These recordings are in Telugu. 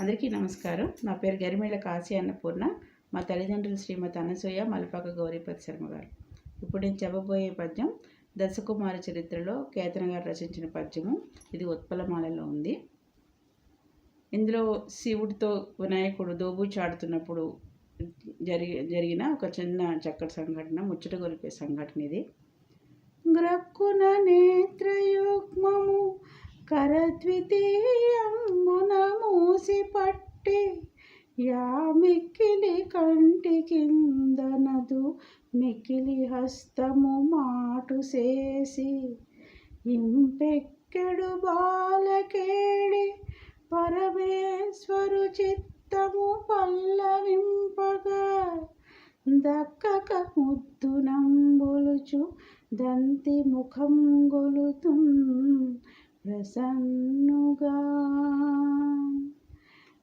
అందరికీ నమస్కారం. నా పేరు గరిమేళ కాశీ అన్నపూర్ణ. మా తల్లిదండ్రులు శ్రీమతి అనసూయ మలపాక గౌరీపతి శర్మ గారు. ఇప్పుడు నేను చెప్పబోయే పద్యం దశకుమారి చరిత్రలో కేతన గారు రచించిన పద్యము. ఇది ఉత్పలమాలలో ఉంది. ఇందులో శివుడితో వినాయకుడు దోబూచాడుతున్నప్పుడు జరిగి జరిగిన ఒక చిన్న చక్కటి సంఘటన ముచ్చట గొలిపే సంఘటన ఇది. గ్రక్కున నేత్రయుగ్మము కరద్వితీయ మూసి పట్టి యా మిక్కిలి కంటి కిందనదు మిక్కిలి హస్తము మాటు చేసి ఇంపెక్కెడు బాలకేడి పరమేశ్వరు చిత్తము పల్లవింపగా దక్కక ముద్దు నంబులుచు దంతి ముఖం గొలుతు ప్రసన్నుగా.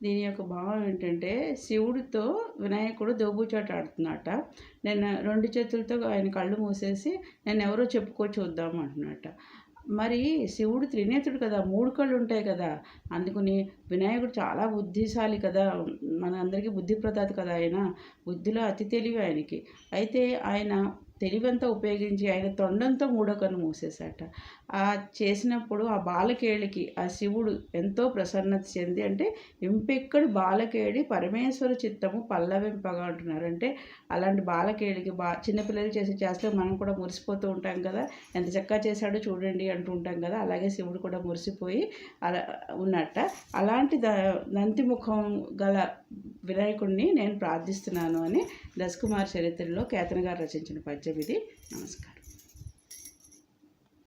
దీని యొక్క భావం ఏంటంటే శివుడితో వినాయకుడు దోబూచాట ఆడుతున్నట. నేను రెండు చేతులతో ఆయన కళ్ళు మూసేసి నేను ఎవరో చెప్పుకో చూద్దాం అంటున్నట. మరి శివుడు త్రినేతుడు కదా మూడు కళ్ళు ఉంటాయి కదా. అందుకని వినాయకుడు చాలా బుద్ధిశాలి కదా. మన అందరికీ బుద్ధి ప్రదాత కదా ఆయన. బుద్ధిలో అతి తెలివి ఆయనకి. అయితే ఆయన తెలివంతా ఉపయోగించి ఆయన తొండంతో మూడో కన్ను మూసేశాట. ఆ చేసినప్పుడు ఆ బాలకేళికి ఆ శివుడు ఎంతో ప్రసన్నత చెంది అంటే ఇంపెక్కడు బాలకేళి పరమేశ్వర చిత్తము పల్లవింపగా అంటున్నారు. అంటే అలాంటి బాలకేళికి బా చిన్నపిల్లలు చేసి చేస్తే మనం కూడా మురిసిపోతూ ఉంటాం కదా. ఎంత చక్కగా చేశాడో చూడండి అంటూ ఉంటాం కదా. అలాగే శివుడు కూడా మురిసిపోయి అలా ఉన్నట్ట అలాంటి ద నంతిముఖం గల వినాయకుడిని నేను ప్రార్థిస్తున్నాను అని దశకుమార్ చరిత్రలో కేతన్ గారు రచించిన పద్యం ఇది. నమస్కారం.